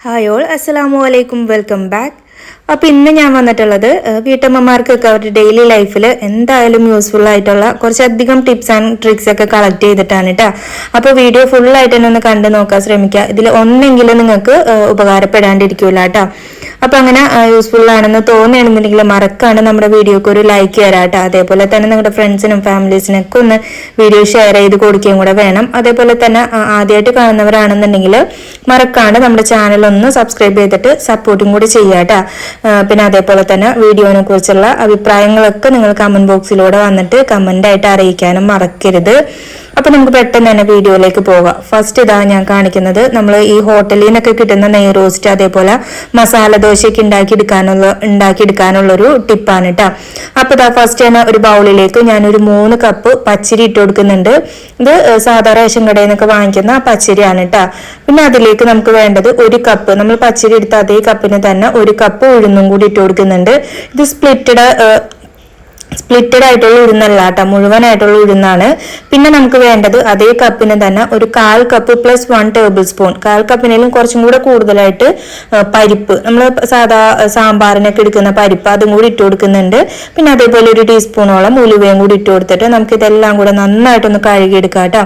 Hi all അസ്സലാമു അലൈക്കും welcome back അപ്പോൾ ഇന്ന് ഞാൻ വന്നിട്ടുള്ളത് വീട്ടമ്മമാർക്കൊക്കെ അവരുടെ ഡെയിലി ലൈഫിൽ എന്തായാലും യൂസ്ഫുൾ ആയിട്ടുള്ള കുറച്ചധികം ടിപ്സ് ആൻഡ് ട്രിക്സ് ഒക്കെ കളക്ട് ചെയ്തിട്ടാണ് കേട്ടോ അപ്പോൾ വീഡിയോ ഫുള്ളായിട്ട് തന്നെ ഒന്ന് കണ്ടു നോക്കാൻ ശ്രമിക്കുക ഇതിൽ ഒന്നെങ്കിലും നിങ്ങൾക്ക് ഉപകാരപ്പെടാണ്ടിരിക്കൂല കേട്ടോ അപ്പോൾ അങ്ങനെ യൂസ്ഫുൾ ആണെന്ന് തോന്നുകയാണെന്നുണ്ടെങ്കിൽ മറക്കാണ്ട് നമ്മുടെ വീഡിയോക്ക് ഒരു ലൈക്ക് തരാട്ടോ. അതേപോലെ തന്നെ നിങ്ങളുടെ ഫ്രണ്ട്സിനും ഫാമിലീസിനൊക്കെ ഒന്ന് വീഡിയോ ഷെയർ ചെയ്ത് കൊടുക്കുകയും കൂടെ വേണം. അതേപോലെ തന്നെ ആദ്യമായിട്ട് കാണുന്നവരാണെന്നുണ്ടെങ്കിൽ മറക്കാണ്ട് നമ്മുടെ ചാനൽ ഒന്ന് സബ്സ്ക്രൈബ് ചെയ്തിട്ട് സപ്പോർട്ടും കൂടി ചെയ്യാട്ടാ. പിന്നെ അതേപോലെ തന്നെ വീഡിയോനെ കുറിച്ചുള്ള അഭിപ്രായങ്ങളൊക്കെ നിങ്ങൾ കമന്റ് ബോക്സിലൂടെ വന്നിട്ട് കമന്റ് ആയിട്ട് അറിയിക്കാനും മറക്കരുത്. അപ്പൊ നമുക്ക് പെട്ടെന്ന് തന്നെ വീഡിയോയിലേക്ക് പോകാം. ഫസ്റ്റ് ഇതാ ഞാൻ കാണിക്കുന്നത് നമ്മൾ ഈ ഹോട്ടലിൽ നിന്നൊക്കെ കിട്ടുന്ന നെയ് റോസ്റ്റ് അതേപോലെ മസാല ദോശയൊക്കെ ഉണ്ടാക്കി എടുക്കാനുള്ള ഉണ്ടാക്കി എടുക്കാനുള്ള ഒരു ടിപ്പാണ് കേട്ടോ അപ്പൊ ഇതാ ഫസ്റ്റ് തന്നെ ഒരു ബൗളിലേക്ക് ഞാനൊരു മൂന്ന് കപ്പ് പച്ചരി ഇട്ട് കൊടുക്കുന്നുണ്ട്. ഇത് സാധാരണ സാധാ റേഷൻ കടയിൽ നിന്നൊക്കെ വാങ്ങിക്കുന്ന പച്ചരിയാണ് കേട്ടോ പിന്നെ അതിലേക്ക് നമുക്ക് വേണ്ടത് ഒരു കപ്പ് നമ്മൾ പച്ചരി എടുത്ത അതേ കപ്പിന് തന്നെ ഒരു കപ്പ് ഉഴുന്നും കൂടി ഇട്ട് കൊടുക്കുന്നുണ്ട്. ഇത് സ്പ്ലിറ്റഡ് സ്പ്ലിറ്റഡ് ആയിട്ടുള്ള ഉഴുന്നല്ല കേട്ടോ. മുഴുവനായിട്ടുള്ള ഉഴുന്നാണ്. പിന്നെ നമുക്ക് വേണ്ടത് അതേ കപ്പിന് തന്നെ ഒരു കാൽ cup plus one tablespoon കാൽ കപ്പിനേലും കുറച്ചും കൂടെ കൂടുതലായിട്ട് പരിപ്പ്. നമ്മൾ സാധാ സാമ്പാറിനൊക്കെ എടുക്കുന്ന പരിപ്പ് അതും കൂടി ഇട്ട് കൊടുക്കുന്നുണ്ട്. പിന്നെ അതേപോലെ ഒരു ടീസ്പൂണോളം ഉലുവയും കൂടി ഇട്ട് കൊടുത്തിട്ട് നമുക്ക് ഇതെല്ലാം കൂടെ നന്നായിട്ടൊന്ന് കഴുകിയെടുക്കാം കേട്ടോ.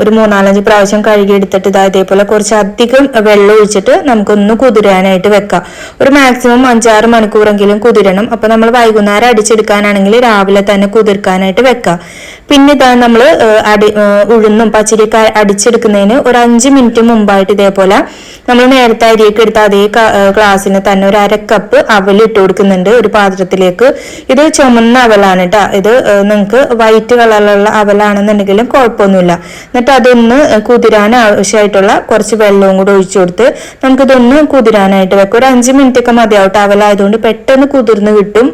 ഒരു മൂന്നാലഞ്ച് പ്രാവശ്യം കഴുകിയെടുത്തിട്ട് ഇതാ ഇതേപോലെ കുറച്ച് അധികം വെള്ളം ഒഴിച്ചിട്ട് നമുക്കൊന്ന് കുതിരാനായിട്ട് വെക്കാം. ഒരു മാക്സിമം അഞ്ചാറ് മണിക്കൂറെങ്കിലും കുതിരണം. അപ്പൊ നമ്മൾ വൈകുന്നേരം അടിച്ചെടുക്കാനാണെങ്കിൽ രാവിലെ തന്നെ കുതിർക്കാനായിട്ട് വെക്കാം. പിന്നെ ഇതാ നമ്മൾ അടി ഉഴുന്നും പച്ചരിയൊക്കെ അടിച്ചെടുക്കുന്നതിന് ഒരു അഞ്ച് മിനിറ്റ് മുമ്പായിട്ട് ഇതേപോലെ നമ്മൾ നേരത്തെ അരിയൊക്കെ എടുത്ത അതേ ഗ്ലാസ്സിന് തന്നെ ഒരു അര കപ്പ് അവൽ ഇട്ട് കൊടുക്കുന്നുണ്ട് ഒരു പാത്രത്തിലേക്ക്. ഇത് ചുമന്ന അവലാണ് കേട്ടോ ഇത് നിങ്ങൾക്ക് വൈറ്റ് കളറിലുള്ള അവലാണെന്നുണ്ടെങ്കിലും കുഴപ്പമൊന്നുമില്ല. എന്നിട്ട് അതൊന്ന് കുതിരാൻ ആവശ്യമായിട്ടുള്ള കുറച്ച് വെള്ളവും കൂടെ ഒഴിച്ചു കൊടുത്ത് നമുക്കിതൊന്ന് കുതിരാനായിട്ട് വെക്കാം. ഒരു അഞ്ച് മിനിറ്റ് ഒക്കെ മതിയാവട്ടെ. അവലായതുകൊണ്ട് പെട്ടെന്ന് കുതിർന്ന് കിട്ടും.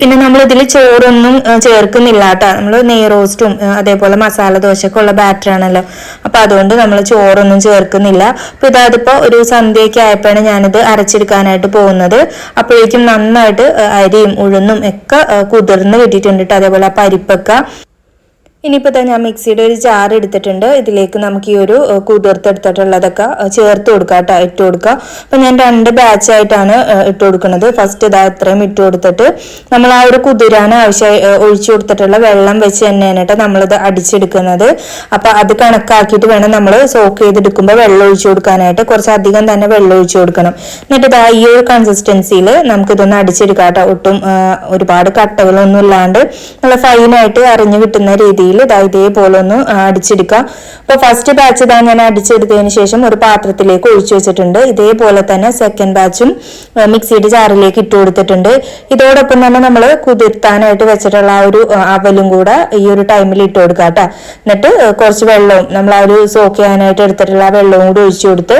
പിന്നെ നമ്മൾ ഇതിൽ ചോറൊന്നും ചേർക്കുന്നില്ല കേട്ടോ. നമ്മൾ നെയ് റോസ്റ്റും അതേപോലെ മസാല ദോശയൊക്കെ ഉള്ള ബാറ്റർ ആണല്ലോ. അപ്പൊ അതുകൊണ്ട് നമ്മൾ ചോറൊന്നും ചേർക്കുന്നില്ല. അപ്പൊ ഇതാതിപ്പോ ഒരു സന്ധ്യയൊക്കെ ആയപ്പോഴാണ് ഞാനിത് അരച്ചെടുക്കാനായിട്ട് പോകുന്നത്. അപ്പോഴേക്കും നന്നായിട്ട് അരിയും ഉഴുന്നും ഒക്കെ കുതിർന്ന് കിട്ടിയിട്ടുണ്ട് കേട്ടോ. അതേപോലെ പരിപ്പൊക്കെ. ഇനിയിപ്പോൾ തന്നെ ഞാൻ മിക്സിയുടെ ഒരു ജാർ എടുത്തിട്ടുണ്ട്. ഇതിലേക്ക് നമുക്ക് ഈ ഒരു കുതിർത്തെടുത്തിട്ടുള്ളതൊക്കെ ചേർത്ത് കൊടുക്കുക കേട്ടോ ഇട്ട് കൊടുക്കുക അപ്പം ഞാൻ രണ്ട് ബാച്ച് ആയിട്ടാണ് ഇട്ട് കൊടുക്കുന്നത്. ഫസ്റ്റ് ഇതാ ഇത്രയും ഇട്ട് കൊടുത്തിട്ട് നമ്മൾ ആ ഒരു കുതിരാൻ ആവശ്യമായി ഒഴിച്ചു കൊടുത്തിട്ടുള്ള വെള്ളം വെച്ച് തന്നെയാണ് കേട്ടോ നമ്മളിത് അടിച്ചെടുക്കുന്നത്. അപ്പം അത് കണക്കാക്കിയിട്ട് വേണം നമ്മൾ സോക്ക് ചെയ്തെടുക്കുമ്പോൾ വെള്ളം ഒഴിച്ചു കൊടുക്കാനായിട്ട്. കുറച്ച് അധികം തന്നെ വെള്ളം ഒഴിച്ചു കൊടുക്കണം. എന്നിട്ട് ഇതാ ഈ ഒരു കൺസിസ്റ്റൻസിയിൽ നമുക്കിതൊന്ന് അടിച്ചെടുക്കാം കേട്ടോ. ഒട്ടും ഒരുപാട് കട്ടകളൊന്നും ഇല്ലാണ്ട് നല്ല ഫൈനായിട്ട് അറിഞ്ഞു കിട്ടുന്ന രീതിയിൽ ഇതാ ഇതേപോലെ ഒന്ന് അടിച്ചെടുക്കുക അപ്പോൾ ഫസ്റ്റ് ബാച്ച് ഇതാ ഞാൻ അടിച്ചെടുത്തതിന് ശേഷം ഒരു പാത്രത്തിലേക്ക് ഒഴിച്ചു വെച്ചിട്ടുണ്ട്. ഇതേപോലെ തന്നെ സെക്കൻഡ് ബാച്ചും മിക്സിയുടെ ജാറിലേക്ക് ഇട്ട് കൊടുത്തിട്ടുണ്ട്. ഇതോടൊപ്പം തന്നെ നമ്മൾ കുതിർത്താനായിട്ട് വെച്ചിട്ടുള്ള ആ ഒരു അവലും കൂടെ ഈ ഒരു ടൈമിൽ ഇട്ട് കൊടുക്കുക കേട്ടോ. എന്നിട്ട് കുറച്ച് വെള്ളവും നമ്മൾ ആ ഒരു സോക്ക് ചെയ്യാനായിട്ട് എടുത്തിട്ടുള്ള ആ വെള്ളവും കൂടി ഒഴിച്ചു കൊടുത്ത്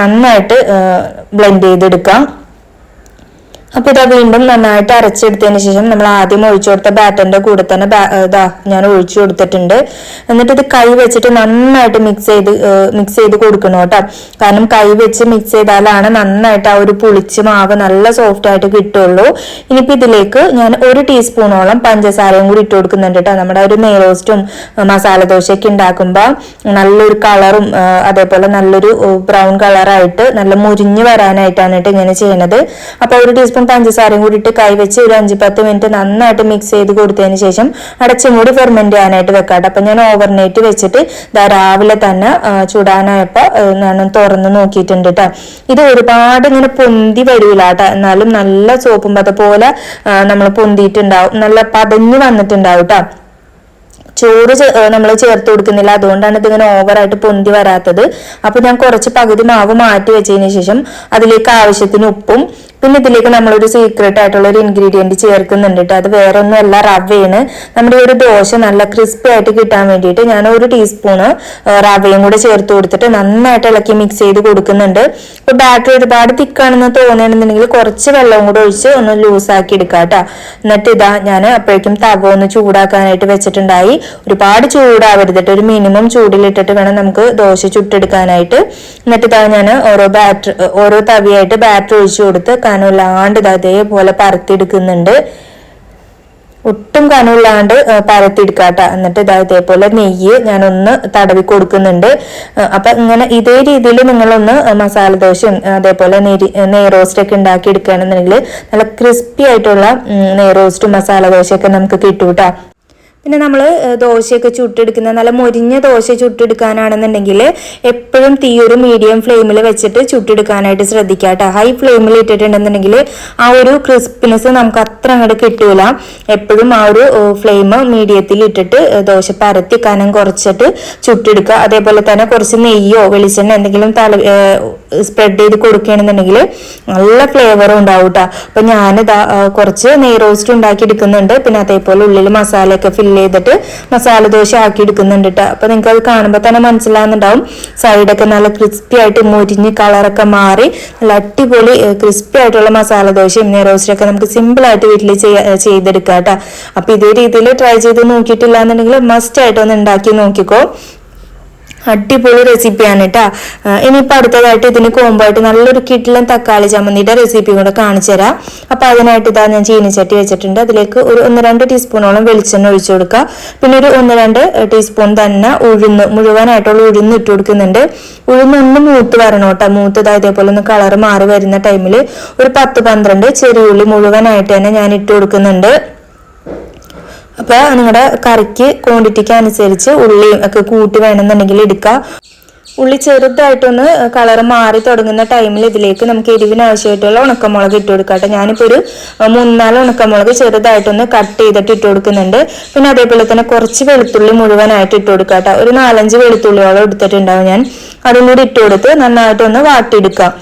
നന്നായിട്ട് ബ്ലെൻഡ് ചെയ്തെടുക്കാം. അപ്പൊ ഇതാ വീണ്ടും നന്നായിട്ട് അരച്ചെടുത്തതിന് ശേഷം നമ്മൾ ആദ്യം ഒഴിച്ചു കൊടുത്ത ബാറ്ററിന്റെ കൂടെ തന്നെ ഇതാ ഞാൻ ഒഴിച്ചു കൊടുത്തിട്ടുണ്ട്. എന്നിട്ട് ഇത് കൈ വെച്ചിട്ട് നന്നായിട്ട് മിക്സ് ചെയ്ത് മിക്സ് ചെയ്ത് കൊടുക്കണം കേട്ടോ. കാരണം കൈ വെച്ച് മിക്സ് ചെയ്താലാണ് നന്നായിട്ട് ആ ഒരു പുളിച്ച് മാവ് നല്ല സോഫ്റ്റ് ആയിട്ട് കിട്ടുള്ളൂ. ഇനിയിപ്പോ ഇതിലേക്ക് ഞാൻ ഒരു ടീസ്പൂണോളം പഞ്ചസാരയും കൂടി ഇട്ട് കൊടുക്കുന്നുണ്ട് കേട്ടോ. നമ്മുടെ ഒരു മേലോസ്റ്റും മസാല ദോശയൊക്കെ ഉണ്ടാക്കുമ്പോൾ നല്ലൊരു കളറും അതേപോലെ നല്ലൊരു ബ്രൗൺ കളറായിട്ട് നല്ല മുരിഞ്ഞ് വരാനായിട്ടാണ് കേട്ടോ ഇങ്ങനെ ചെയ്യണത്. അപ്പൊ ഒരു ടീസ്പൂൺ പഞ്ചസാരയും കൂടി ഇട്ട് കൈവച്ച് ഒരു അഞ്ച് പത്ത് മിനിറ്റ് നന്നായിട്ട് മിക്സ് ചെയ്ത് കൊടുത്തതിന് ശേഷം അടച്ചും കൂടി ഫെർമെന്റ് ചെയ്യാനായിട്ട് വെക്കാട്ടെ. അപ്പൊ ഞാൻ ഓവർ നൈറ്റ് വെച്ചിട്ട് ഇതാ രാവിലെ തന്നെ ആ, ചുടാനായപ്പോ ആ, ഞാൻ തുറന്ന് നോക്കിയിട്ടുണ്ട് കേട്ടോ ഇത് ഒരുപാട് ഇങ്ങനെ പൊന്തി വരില്ല കേട്ടോ എന്നാലും നല്ല സോപ്പും പോലെ നമ്മൾ പൊന്തിയിട്ടുണ്ടാവും. നല്ല പതഞ്ഞു വന്നിട്ടുണ്ടാവും കേട്ടോ ചോറ് നമ്മൾ ചേർത്ത് കൊടുക്കുന്നില്ല. അതുകൊണ്ടാണ് ഇതിങ്ങനെ ഓവറായിട്ട് പൊന്തി വരാത്തത്. അപ്പൊ ഞാൻ കുറച്ച് പകുതി മാവ് മാറ്റി വെച്ചതിന് ശേഷം അതിലേക്ക് ആവശ്യത്തിന് ഉപ്പും പിന്നെ ഇതിലേക്ക് നമ്മളൊരു സീക്രട്ട് ആയിട്ടുള്ള ഒരു ഇൻഗ്രീഡിയന്റ് ചേർക്കുന്നുണ്ട് കേട്ടോ അത് വേറെ ഒന്നുമല്ല റവയാണ്. നമ്മുടെ ഒരു ദോശ നല്ല ക്രിസ്പി ആയിട്ട് കിട്ടാൻ വേണ്ടിയിട്ട് ഞാൻ ഒരു ടീസ്പൂണ് റവയും കൂടെ ചേർത്ത് കൊടുത്തിട്ട് നന്നായിട്ട് ഇളക്കി മിക്സ് ചെയ്ത് കൊടുക്കുന്നുണ്ട്. ഇപ്പൊ ബാറ്ററി ഒരുപാട് തിക്കാണെന്ന് തോന്നുകയാണെന്നുണ്ടെങ്കിൽ കുറച്ച് വെള്ളവും കൂടെ ഒഴിച്ച് ഒന്ന് ലൂസാക്കി എടുക്കാം കേട്ടോ എന്നിട്ട് ഇതാ ഞാൻ അപ്പോഴേക്കും തവ ഒന്ന് ചൂടാക്കാനായിട്ട് വെച്ചിട്ടുണ്ടായി. ഒരുപാട് ചൂടാവരുതിട്ട് ഒരു മിനിമം ചൂടിലിട്ടിട്ട് വേണം നമുക്ക് ദോശ ചുട്ടെടുക്കാനായിട്ട്. എന്നിട്ട് ഇതാ ഞാൻ ഓരോ ബാറ്റർ ഓരോ തവിയായിട്ട് ബാറ്റർ ഒഴിച്ചു കൊടുത്ത് കനമില്ലാണ്ട് അതേപോലെ പരത്തിയെടുക്കുന്നുണ്ട്. ഒട്ടും കനമില്ലാണ്ട് പരത്തിയെടുക്കാട്ട. എന്നിട്ട് ഇതാ ഇതേപോലെ നെയ്യ് ഞാനൊന്ന് തടവി കൊടുക്കുന്നുണ്ട്. അപ്പൊ ഇങ്ങനെ ഇതേ രീതിയിൽ നിങ്ങളൊന്ന് മസാല ദോശയും അതേപോലെ നെരി നെയ് റോസ്റ്റ് ഒക്കെ ഉണ്ടാക്കി എടുക്കുകയാണെന്നുണ്ടെങ്കിൽ നല്ല ക്രിസ്പി ആയിട്ടുള്ള നെയ്റോസ്റ്റും നെയ് റോസ്റ്റും മസാല ദോശയൊക്കെ നമുക്ക് കിട്ടൂട്ടാ. പിന്നെ നമ്മൾ ദോശയൊക്കെ ചുട്ടെടുക്കുന്ന നല്ല മൊരിഞ്ഞ ദോശ ചുട്ടെടുക്കാനാണെന്നുണ്ടെങ്കിൽ എപ്പോഴും തീ ഒരു മീഡിയം ഫ്ലെയിമിൽ വെച്ചിട്ട് ചുട്ടെടുക്കാനായിട്ട് ശ്രദ്ധിക്കുക കേട്ടോ ഹൈ ഫ്ലെയിമിൽ ഇട്ടിട്ടുണ്ടെന്നുണ്ടെങ്കിൽ ആ ഒരു ക്രിസ്പിനെസ് നമുക്ക് അത്ര അങ്ങോട്ട് കിട്ടൂല. എപ്പോഴും ആ ഒരു ഫ്ലെയിം മീഡിയത്തിൽ ഇട്ടിട്ട് ദോശ പരത്തി കനം കുറച്ചിട്ട് ചുട്ടെടുക്കുക. അതേപോലെ തന്നെ കുറച്ച് നെയ്യോ വെളിച്ചെണ്ണ എന്തെങ്കിലും തല സ്പ്രെഡ് ചെയ്ത് കൊടുക്കുകയാണെന്നുണ്ടെങ്കിൽ നല്ല ഫ്ലേവറും ഉണ്ടാവും കേട്ടോ അപ്പം ഞാനിതാ കുറച്ച് നെയ് റോസ്റ്റ് ഉണ്ടാക്കി എടുക്കുന്നുണ്ട്. പിന്നെ അതേപോലെ ഉള്ളിൽ മസാലയൊക്കെ ഫില്ല് ചെയ്തിട്ട് മസാല ദോശ ആക്കി എടുക്കുന്നുണ്ട് കേട്ടോ അപ്പം നിങ്ങൾക്ക് അത് കാണുമ്പോൾ തന്നെ മനസ്സിലാകുന്നുണ്ടാവും സൈഡൊക്കെ നല്ല ക്രിസ്പി ആയിട്ട് മുരിഞ്ഞ് കളറൊക്കെ മാറി നല്ല അടിപൊളി ക്രിസ്പി ആയിട്ടുള്ള മസാല ദോശയും നെയ് റോസ്റ്റൊക്കെ നമുക്ക് സിമ്പിളായിട്ട് വീട്ടിൽ ചെയ്തെടുക്കാം കേട്ടോ അപ്പം ഇതേ രീതിയിൽ ട്രൈ ചെയ്ത് നോക്കിയിട്ടില്ല എന്നുണ്ടെങ്കിൽ മസ്റ്റ് ആയിട്ട് ഒന്ന് ഉണ്ടാക്കി നോക്കിക്കോ. അടിപൊളി റെസിപ്പിയാണ് കേട്ടോ ഇനിയിപ്പോൾ അടുത്തതായിട്ട് ഇതിന് കോമ്പായിട്ട് നല്ലൊരു കിട്ടിലും തക്കാളി ചമ്മന്തിയുടെ റെസിപ്പി കൂടെ കാണിച്ചു തരാം. അപ്പോൾ അതിനായിട്ട് ഇതാ ഞാൻ ചീനിച്ചട്ടി വെച്ചിട്ടുണ്ട്. അതിലേക്ക് ഒരു ഒന്ന് രണ്ട് ടീസ്പൂണോളം വെളിച്ചെണ്ണ ഒഴിച്ചു കൊടുക്കുക പിന്നെ ഒരു ഒന്ന് രണ്ട് ടീസ്പൂൺ തന്നെ ഉഴുന്ന് മുഴുവനായിട്ടുള്ള ഉഴുന്ന് ഇട്ട് കൊടുക്കുന്നുണ്ട്. ഉഴുന്ന് ഒന്ന് മൂത്ത് വരണം കേട്ടോ മൂത്തത് ഇതാ ഇതേപോലെ ഒന്ന് കളർ മാറി വരുന്ന ടൈമിൽ ഒരു പത്ത് പന്ത്രണ്ട് ചെറിയുള്ളി മുഴുവനായിട്ട് തന്നെ ഞാൻ ഇട്ട് കൊടുക്കുന്നുണ്ട്. അപ്പൊ നിങ്ങളുടെ കറിക്ക് ക്വാണ്ടിറ്റിക്ക് അനുസരിച്ച് ഉള്ളിയും ഒക്കെ കൂട്ടി വേണമെന്നുണ്ടെങ്കിൽ എടുക്കുക ഉള്ളി ചെറുതായിട്ടൊന്ന് കളർ മാറി തുടങ്ങുന്ന ടൈമിൽ ഇതിലേക്ക് നമുക്ക് എരിവിന് ആവശ്യമായിട്ടുള്ള ഉണക്കമുളക് ഇട്ട് കൊടുക്കാം കേട്ടോ. ഞാനിപ്പോൾ ഒരു മൂന്നാൽ ഉണക്കമുളക് ചെറുതായിട്ടൊന്ന് കട്ട് ചെയ്തിട്ട് ഇട്ട് കൊടുക്കുന്നുണ്ട്. പിന്നെ അതേപോലെ തന്നെ കുറച്ച് വെളുത്തുള്ളി മുഴുവനായിട്ട് ഇട്ട് കൊടുക്കാം കേട്ടോ. ഒരു നാലഞ്ച് വെളുത്തുള്ളിയോളം എടുത്തിട്ടുണ്ടാവും ഞാൻ. അതും കൂടി ഇട്ട് കൊടുത്ത് നന്നായിട്ടൊന്ന് വാട്ടിയെടുക്കാം.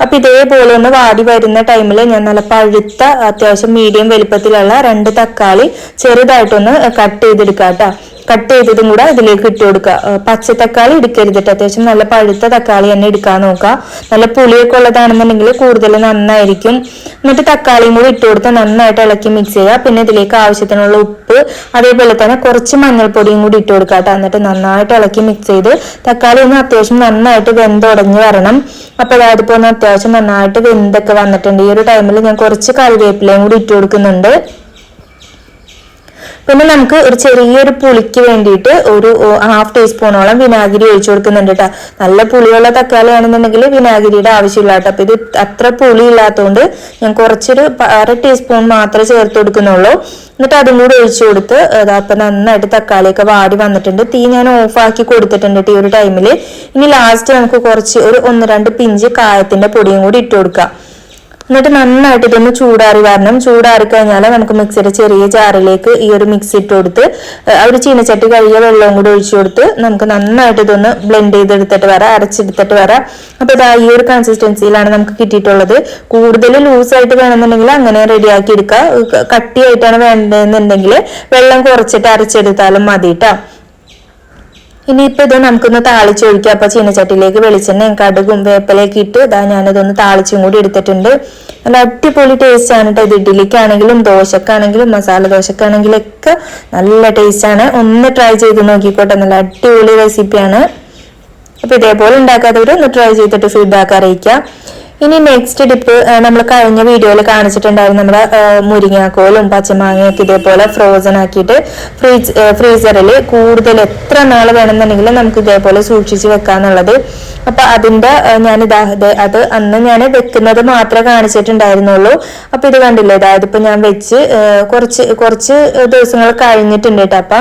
അപ്പൊ ഇതേപോലെ ഒന്ന് വാടി വരുന്ന ടൈമിൽ ഞാൻ നല്ല പഴുത്ത അത്യാവശ്യം മീഡിയം വലിപ്പത്തിലുള്ള രണ്ട് തക്കാളി ചെറുതായിട്ടൊന്ന് കട്ട് ചെയ്തെടുക്കാം കേട്ടോ കട്ട് ചെയ്തതും കൂടെ ഇതിലേക്ക് ഇട്ട് കൊടുക്കുക. പച്ച തക്കാളി എടുക്കരുത് അത്യാവശ്യം നല്ല പഴുത്ത തക്കാളി തന്നെ എടുക്കാൻ നോക്കുക. നല്ല പുളിയൊക്കെ ഉള്ളതാണെന്നുണ്ടെങ്കിൽ കൂടുതൽ നന്നായിരിക്കും. എന്നിട്ട് തക്കാളിയും കൂടി ഇട്ട് കൊടുത്ത് നന്നായിട്ട് ഇളക്കി മിക്സ് ചെയ്യുക. പിന്നെ ഇതിലേക്ക് ആവശ്യത്തിനുള്ള ഉപ്പ് അതേപോലെ തന്നെ കുറച്ച് മഞ്ഞൾപ്പൊടിയും കൂടി ഇട്ട് കൊടുക്കുക എന്നിട്ട് നന്നായിട്ട് ഇളക്കി മിക്സ് ചെയ്ത് തക്കാളി ഒന്ന് അത്യാവശ്യം നന്നായിട്ട് വെന്തുടഞ്ഞ് വരണം. അപ്പോൾ അതായത് ഇപ്പോൾ ഒന്ന് അത്യാവശ്യം നന്നായിട്ട് വെന്തൊക്കെ വന്നിട്ടുണ്ട്. ഈ ഒരു ടൈമിൽ ഞാൻ കുറച്ച് കറിവേപ്പിലയും കൂടി ഇട്ട് കൊടുക്കുന്നുണ്ട്. പിന്നെ നമുക്ക് ഒരു ചെറിയൊരു പുളിക്ക് വേണ്ടിയിട്ട് ഒരു ഹാഫ് ടീസ്പൂണോളം വിനാഗിരി ഒഴിച്ചു കൊടുക്കുന്നുണ്ട് കേട്ടോ നല്ല പുളിയുള്ള തക്കാളി ആണെന്നുണ്ടെങ്കിൽ വിനാഗിരിയുടെ ആവശ്യമില്ല കേട്ടോ അപ്പൊ ഇത് അത്ര പുളി ഇല്ലാത്തതുകൊണ്ട് ഞാൻ കുറച്ചൊരു അര ടീസ്പൂൺ മാത്രമേ ചേർത്ത് കൊടുക്കുന്നുള്ളൂ. എന്നിട്ട് അതും കൂടി ഒഴിച്ചു കൊടുത്ത് അപ്പൊ നന്നായിട്ട് തക്കാളിയൊക്കെ വാടി വന്നിട്ടുണ്ട്. തീ ഞാൻ ഓഫ് ആക്കി കൊടുത്തിട്ടുണ്ട് ഈ ഒരു ടൈമിൽ ഇനി ലാസ്റ്റ് നമുക്ക് കുറച്ച് ഒരു ഒന്ന് രണ്ട് പിഞ്ച് കായത്തിന്റെ പൊടിയും കൂടി ഇട്ട് കൊടുക്കാം. എന്നിട്ട് നന്നായിട്ട് ഇതൊന്ന് ചൂടാറി വരണം. ചൂടാറി കഴിഞ്ഞാൽ നമുക്ക് മിക്സിയുടെ ചെറിയ ജാറിലേക്ക് ഈ ഒരു മിക്സ് ഇട്ട് കൊടുത്ത് ഒരു ചീനച്ചട്ടി കഴുകിയ വെള്ളവും കൂടി ഒഴിച്ചു കൊടുത്ത് നമുക്ക് നന്നായിട്ട് ഇതൊന്ന് ബ്ലെൻഡ് ചെയ്തെടുത്തിട്ട് വരാം അരച്ചെടുത്തിട്ട് വരാം. അപ്പൊ ഇതാ ഈ ഒരു കൺസിസ്റ്റൻസിയിലാണ് നമുക്ക് കിട്ടിയിട്ടുള്ളത്. കൂടുതൽ ലൂസായിട്ട് വേണമെന്നുണ്ടെങ്കിൽ അങ്ങനെ റെഡിയാക്കി എടുക്കുക കട്ടിയായിട്ടാണ് വേണ്ടതെന്നുണ്ടെങ്കിൽ വെള്ളം കുറച്ചിട്ട് അരച്ചെടുത്താലും മതി കേട്ടോ ഇനിയിപ്പോ ഇത് നമുക്കൊന്ന് താളിച്ചൊഴിക്കാം അപ്പൊ ചീനച്ചട്ടിയിലേക്ക് വെളിച്ചെണ്ണയും കടുകും വേപ്പിലേക്ക് ഇട്ട് ഇതാ ഞാനിതൊന്ന് താളിച്ചും കൂടി എടുത്തിട്ടുണ്ട്. നല്ല അടിപൊളി ടേസ്റ്റ് ആണ് കേട്ടോ ഇത്. ഇഡ്ഡലിക്കാണെങ്കിലും ദോശക്കാണെങ്കിലും മസാല ദോശക്കാണെങ്കിലും ഒക്കെ നല്ല ടേസ്റ്റ് ആണ്. ഒന്ന് ട്രൈ ചെയ്ത് നോക്കിക്കോട്ടെ. നല്ല അടിപൊളി റെസിപ്പിയാണ് അപ്പൊ ഇതേപോലെ ഉണ്ടാക്കാത്തവർ ഒന്ന് ട്രൈ ചെയ്തിട്ട് ഫീഡ്ബാക്ക് അറിയിക്കാം. ഇനി നെക്സ്റ്റ് ഡിപ്പ് നമ്മൾ കഴിഞ്ഞ വീഡിയോയിൽ കാണിച്ചിട്ടുണ്ടായിരുന്നു നമ്മുടെ മുരിങ്ങാക്കോലും പച്ചമാങ്ങയൊക്കെ ഇതേപോലെ ഫ്രോസൺ ആക്കിയിട്ട് ഫ്രീസ് ഫ്രീസറിൽ കൂടുതൽ എത്ര നാൾ വേണമെന്നുണ്ടെങ്കിലും നമുക്ക് ഇതേപോലെ സൂക്ഷിച്ച് വെക്കാന്നുള്ളത്. അപ്പൊ അതിന്റെ ഞാൻ ഇതാഹത് അത് അന്ന് ഞാൻ വെക്കുന്നത് മാത്രമേ കാണിച്ചിട്ടുണ്ടായിരുന്നുള്ളൂ. അപ്പൊ ഇത് കണ്ടില്ലേ അതായത് ഇപ്പൊ ഞാൻ വെച്ച് കുറച്ച് കുറച്ച് ദിവസങ്ങൾ കഴിഞ്ഞിട്ടുണ്ട് കേട്ടോ. അപ്പൊ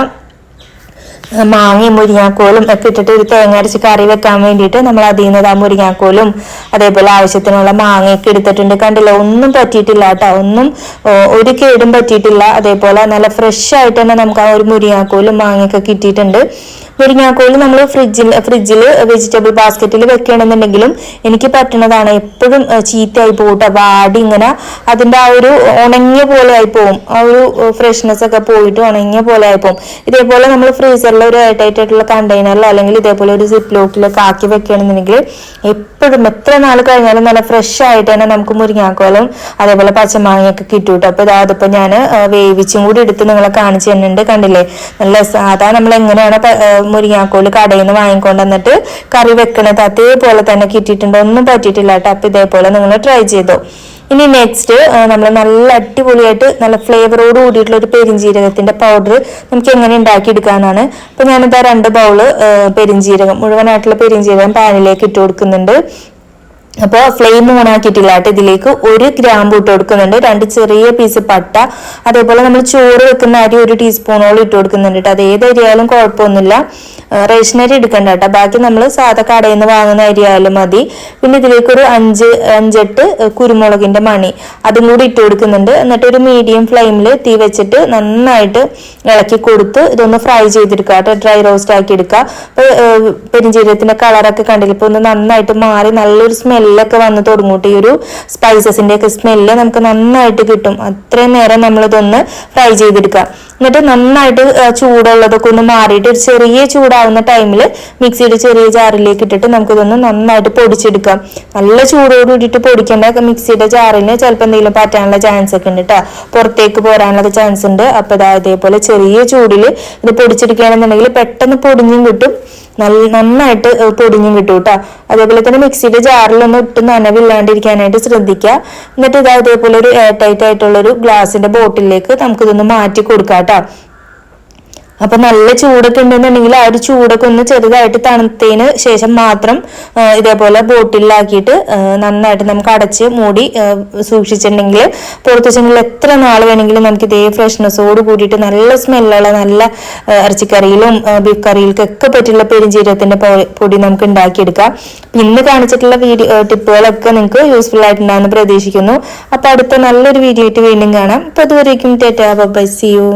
മാങ്ങയും മുരിങ്ങാക്കോലും ഒക്കെ ഇട്ടിട്ട് ഒരു തേങ്ങ അരച്ച് കറി വെക്കാൻ വേണ്ടിയിട്ട് നമ്മൾ അതിൽ നിന്ന് ആ മുരിങ്ങാക്കോലും അതേപോലെ ആവശ്യത്തിനുള്ള മാങ്ങയൊക്കെ എടുത്തിട്ടുണ്ട്. കണ്ടില്ല? ഒന്നും പറ്റിയിട്ടില്ല കേട്ടോ. ഒന്നും ഒരു കേടും പറ്റിയിട്ടില്ല. അതേപോലെ നല്ല ഫ്രഷ് ആയിട്ട് തന്നെ നമുക്ക് ആ ഒരു മുരിങ്ങാക്കോലും മാങ്ങയൊക്കെ കിട്ടിയിട്ടുണ്ട്. മുരിങ്ങാക്കോൽ നമ്മൾ ഫ്രിഡ്ജിൽ ഫ്രിഡ്ജിൽ വെജിറ്റബിൾ ബാസ്ക്കറ്റിൽ വെക്കണമെന്നുണ്ടെങ്കിലും എനിക്ക് പറ്റണതാണ്. എപ്പോഴും ചീത്തയായി പോകട്ടെ വാടി ഇങ്ങനെ അതിന്റെ ആ ഒരു ഉണങ്ങിയ പോലെ ആയി പോകും ആ ഒരു ഫ്രഷ്നെസ് ഒക്കെ പോയിട്ട് ഉണങ്ങിയ പോലെ ആയി പോകും ഇതേപോലെ നമ്മൾ ഫ്രീസറിൽ ഒരു എയർടൈറ്റ് ആയിട്ടുള്ള കണ്ടെയ്നറിൽ അല്ലെങ്കിൽ ഇതേപോലെ ഒരു സിപ്പ് ലോക്കിലൊക്കെ ആക്കി വെക്കണമെന്നുണ്ടെങ്കിൽ എപ്പോഴും എത്ര നാൾ കഴിഞ്ഞാലും നല്ല ഫ്രഷ് ആയിട്ട് തന്നെ നമുക്ക് മുരിങ്ങാക്കോലും അതേപോലെ പച്ചമാങ്ങയൊക്കെ കിട്ടും കേട്ടോ അപ്പൊ ഇതാ ഞാൻ വേവിച്ചും കൂടി എടുത്ത് നിങ്ങളെ കാണിച്ചു തന്നിട്ടുണ്ട്. കണ്ടില്ലേ? നല്ല സാധാ നമ്മൾ എങ്ങനെയാണ് മുരിങ്ങാക്കോൽ കടയിൽ നിന്ന് വാങ്ങിക്കൊണ്ട് വന്നിട്ട് കറി വെക്കണത് അതേപോലെ തന്നെ കിട്ടിയിട്ടുണ്ട്. ഒന്നും പറ്റിയിട്ടില്ല കേട്ടോ. അപ്പൊ ഇതേപോലെ നിങ്ങൾ ട്രൈ ചെയ്തോ. ഇനി നെക്സ്റ്റ് നമ്മൾ നല്ല അടിപൊളിയായിട്ട് നല്ല ഫ്ലേവറോട് കൂടിയിട്ടുള്ള ഒരു പെരിഞ്ജീരകത്തിന്റെ പൗഡർ നമുക്ക് എങ്ങനെ ഉണ്ടാക്കി എടുക്കാനാണ് അപ്പൊ ഞാനിതാ രണ്ട് ബൗൾ പെരിഞ്ജീരകം മുഴുവനായിട്ടുള്ള പെരിഞ്ജീരകം പാനിലേക്ക് ഇട്ട് കൊടുക്കുന്നുണ്ട്. അപ്പോൾ ഫ്ലെയിം ഓൺ ആക്കിയിട്ടില്ല കേട്ടോ ഇതിലേക്ക്. ഒരു ഗ്രാമ്പ് ഇട്ട് കൊടുക്കുന്നുണ്ട്. രണ്ട് ചെറിയ പീസ് പട്ട. അതേപോലെ നമ്മൾ ചോറ് വെക്കുന്ന അരി ഒരു ടീസ്പൂണോളം ഇട്ട് കൊടുക്കുന്നുണ്ട് കേട്ടോ. അത് ഏത് അരിയായാലും കുഴപ്പമൊന്നുമില്ല. റേഷൻ അരി എടുക്കണ്ട കേട്ടോ. ബാക്കി നമ്മൾ സാധാ കടയിൽ നിന്ന് വാങ്ങുന്ന അരിയായാലും മതി. പിന്നെ ഇതിലേക്ക് ഒരു അഞ്ച് അഞ്ചെട്ട് കുരുമുളകിന്റെ മണി. അതും കൂടി ഇട്ട് കൊടുക്കുന്നുണ്ട്. എന്നിട്ട് ഒരു മീഡിയം ഫ്ലെയിമിൽ തീ വെച്ചിട്ട് നന്നായിട്ട് ഇളക്കി കൊടുത്ത് ഇതൊന്ന് ഫ്രൈ ചെയ്തെടുക്കുക കേട്ടോ. ഡ്രൈ റോസ്റ്റ് ആക്കി എടുക്കുക. അപ്പോൾ പെരിഞ്ചീരത്തിന്റെ കളറൊക്കെ കണ്ടില്ല? ഇപ്പോൾ ഒന്ന് നന്നായിട്ട് മാറി നല്ലൊരു സ്മെല്ലൊക്കെ വന്ന് തുടങ്ങൂട്ട്. ഈ ഒരു സ്പൈസസിന്റെ ഒക്കെ സ്മെല്ല് നമുക്ക് നന്നായിട്ട് കിട്ടും. അത്രയും നേരം നമ്മളിതൊന്ന് ഫ്രൈ ചെയ്തെടുക്കുക. എന്നിട്ട് നന്നായിട്ട് ചൂടുള്ളതൊക്കെ ഒന്ന് മാറിയിട്ട് ഒരു ചെറിയ ചൂടാവുന്ന ടൈമിൽ മിക്സിയുടെ ചെറിയ ജാറിലേക്ക് ഇട്ടിട്ട് നമുക്കിതൊന്ന് നന്നായിട്ട് പൊടിച്ചെടുക്കാം നല്ല ചൂടോട് കൂടിയിട്ട് പൊടിക്കേണ്ട മിക്സിയുടെ ജാറിന് ചിലപ്പോൾ എന്തെങ്കിലും പറ്റാനുള്ള ചാൻസ് ഒക്കെ ഉണ്ട് കേട്ടോ പുറത്തേക്ക് പോരാനുള്ള ചാൻസ് ഉണ്ട്. അപ്പോൾ ഇതാ ഇതേപോലെ ചെറിയ ചൂടിൽ ഇത് പൊടിച്ചെടുക്കുകയാണെന്നുണ്ടെങ്കിൽ പെട്ടെന്ന് പൊടിഞ്ഞും കിട്ടും. നല്ല നന്നായിട്ട് പൊടിഞ്ഞും കിട്ടും കേട്ടോ. അതേപോലെ തന്നെ മിക്സിയുടെ ജാറിലൊന്നും ഒട്ടും നനവില്ലാണ്ടിരിക്കാനായിട്ട് ശ്രദ്ധിക്കുക. എന്നിട്ട് ഇതാ ഇതേപോലെ ഒരു എയർ ടൈറ്റ് ആയിട്ടുള്ള ഒരു ഗ്ലാസിന്റെ ബോട്ടിലേക്ക് നമുക്കിതൊന്ന് മാറ്റി കൊടുക്കാം കേട്ടോ അപ്പൊ നല്ല ചൂടൊക്കെ ഉണ്ടെന്നുണ്ടെങ്കിൽ ആ ഒരു ചൂടൊക്കെ ഒന്ന് ചെറുതായിട്ട് തണുത്തതിന് ശേഷം മാത്രം ഇതേപോലെ ബോട്ടിലാക്കിയിട്ട് നന്നായിട്ട് നമുക്ക് അടച്ച് മൂടി സൂക്ഷിച്ചിട്ടുണ്ടെങ്കിൽ പുറത്ത് എത്ര നാൾ വേണമെങ്കിലും നമുക്ക് ഇതേ ഫ്രഷ്നെസ്സോട് കൂടിയിട്ട് നല്ല സ്മെല്ലുള്ള നല്ല ഇറച്ചിക്കറിയിലും ബീഫ് കറിയിലൊക്കെ പറ്റിയുള്ള പെരിഞ്ചീരകത്തിന്റെ പൊ- പൊടി നമുക്ക് ഉണ്ടാക്കിയെടുക്കാം. പിന്നെ കാണിച്ചിട്ടുള്ള വീഡിയോ ടിപ്പുകളൊക്കെ നിങ്ങൾക്ക് യൂസ്ഫുൾ ആയിട്ടുണ്ടാകുമെന്ന് പ്രതീക്ഷിക്കുന്നു. അപ്പൊ അടുത്ത നല്ലൊരു വീഡിയോ ആയിട്ട് വീണ്ടും കാണാം. അപ്പൊ അതുവരേക്കും ടാറ്റാ ബൈ സി യു